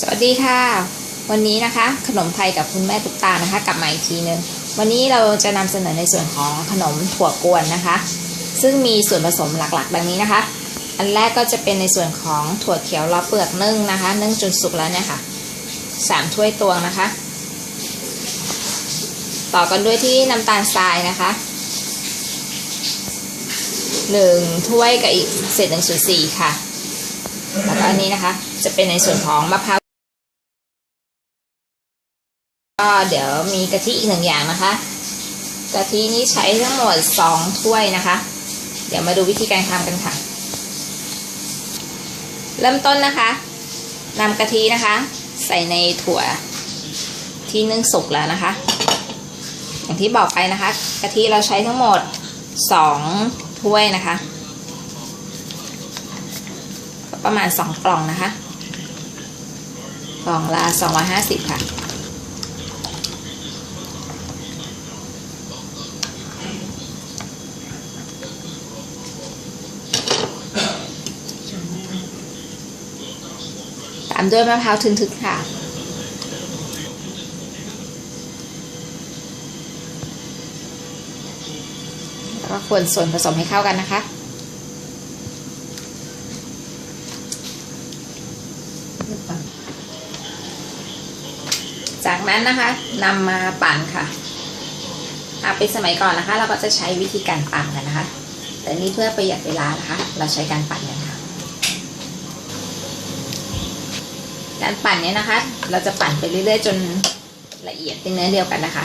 สวัสดีค่ะ วันนี้นะคะ ขนมไทยกับคุณแม่ตุ๊กตานะคะกลับมาอีกทีนึงวันนี้เราจะนำเสนอในส่วนของขนมถั่วกวนนะคะ ซึ่งมีส่วนผสมหลักๆ ดังนี้นะคะ อันแรกก็จะเป็นในส่วนของถั่วเขียวล้อเปลือกนึ่งนะคะนึ่งจนสุกแล้วเนี่ยค่ะสามถ้วยตวงนะคะ ต่อกันด้วยที่น้ำตาลทรายนะคะหนึ่งถ้วยกับอีกเศษหนึ่งส่วนสี่ค่ะแล้วก็อันนี้นะคะ จะเป็นในส่วนของมะพร้าว ก็เดี๋ยวมีกะทิอีกหนึ่งอย่างนะคะกะทินี้ใช้ทั้งหมดสองถ้วยนะคะ เดี๋ยวมาดูวิธีการทำกันค่ะ เริ่มต้นนะคะนำกะทินะคะ ใส่ในถั่วที่นึ่งสุกแล้วนะคะ อย่างที่บอกไปนะคะกะทิเราใช้ทั้งหมดสองถ้วยนะคะ ประมาณ2กล่องนะคะ กล่องละ250ค่ะามด้วยมะพร้าวทึนๆค่ะ แล้วก็ควรส่วนผสมให้เข้ากันนะคะ จากนั้นนะคะนำมาปั่นค่ะอาเป็นสมัยก่อนนะคะ เราก็จะใช้วิธีการปั่นกันนะคะ แต่นี่เพื่อประหยัดเวลานะคะ เราใช้การปั่นกันค่ะ การปั่นเนี่ยนะคะ เราจะปั่นไปเรื่อยๆ จนละเอียดเป็นเนื้อเดียวกันนะคะ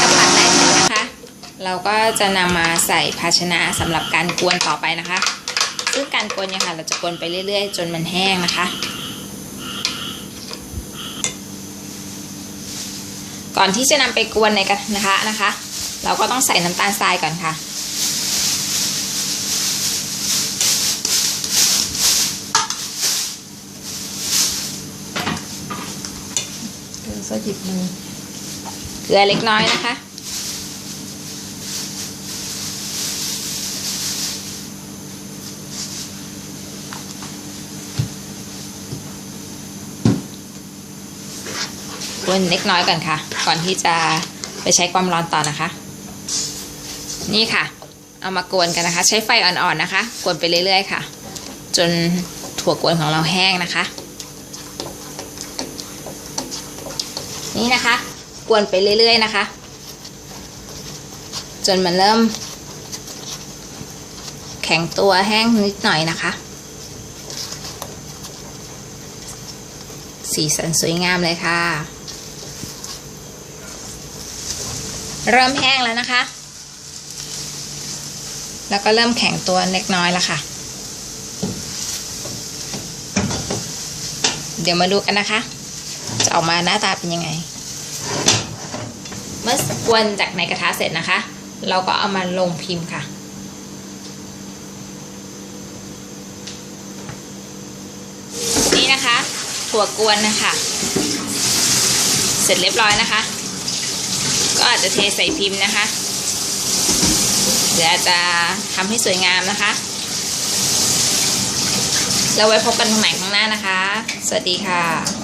จะปั่นได้เสร็จนะคะเราก็จะนำมาใส่ภาชนะสำหรับการกวนต่อไปนะคะ ซึ่งการกวนเนี่ยค่ะ เราจะกวนไปเรื่อย ๆ จนมันแห้งนะคะ ก่อนที่จะนำไปกวนในกระทะนะคะ เราก็ต้องใส่น้ำตาลทรายก่อนค่ะสะดิบมือเกลือเล็กน้อยนะคะ วนเล็กน้อยก่อนค่ะ ก่อนที่จะไปใช้ความร้อนต่อนะคะ นี่ค่ะ เอามากวนกันนะคะ ใช้ไฟอ่อนๆนะคะ กวนไปเรื่อยๆค่ะ จนถั่วกวนของเราแห้งนะคะ นี่นะคะ กวนไปเรื่อยๆนะคะ จนมันเริ่ม แข็งตัวแห้งนิดหน่อยนะคะ สีสันสวยงามเลยค่ะ เริ่มแห้งแล้วนะคะ แล้วก็เริ่มแข็งตัวเล็กน้อยแล้วค่ะ เดี๋ยวมาดูกันนะคะ จะออกมาหน้าตาเป็นยังไง เมื่อกวนจากในกระทะเสร็จนะคะ เราก็เอามาลงพิมพ์ค่ะนี่นะคะถั่วกวนนะคะ เสร็จเรียบร้อยนะคะ ก็อาจจะเทใส่พิมพ์นะคะ เดี๋ยวจจะทำให้สวยงามนะคะ แล้วไว้พบกันใหม่ข้างหน้านะคะ สวัสดีค่ะ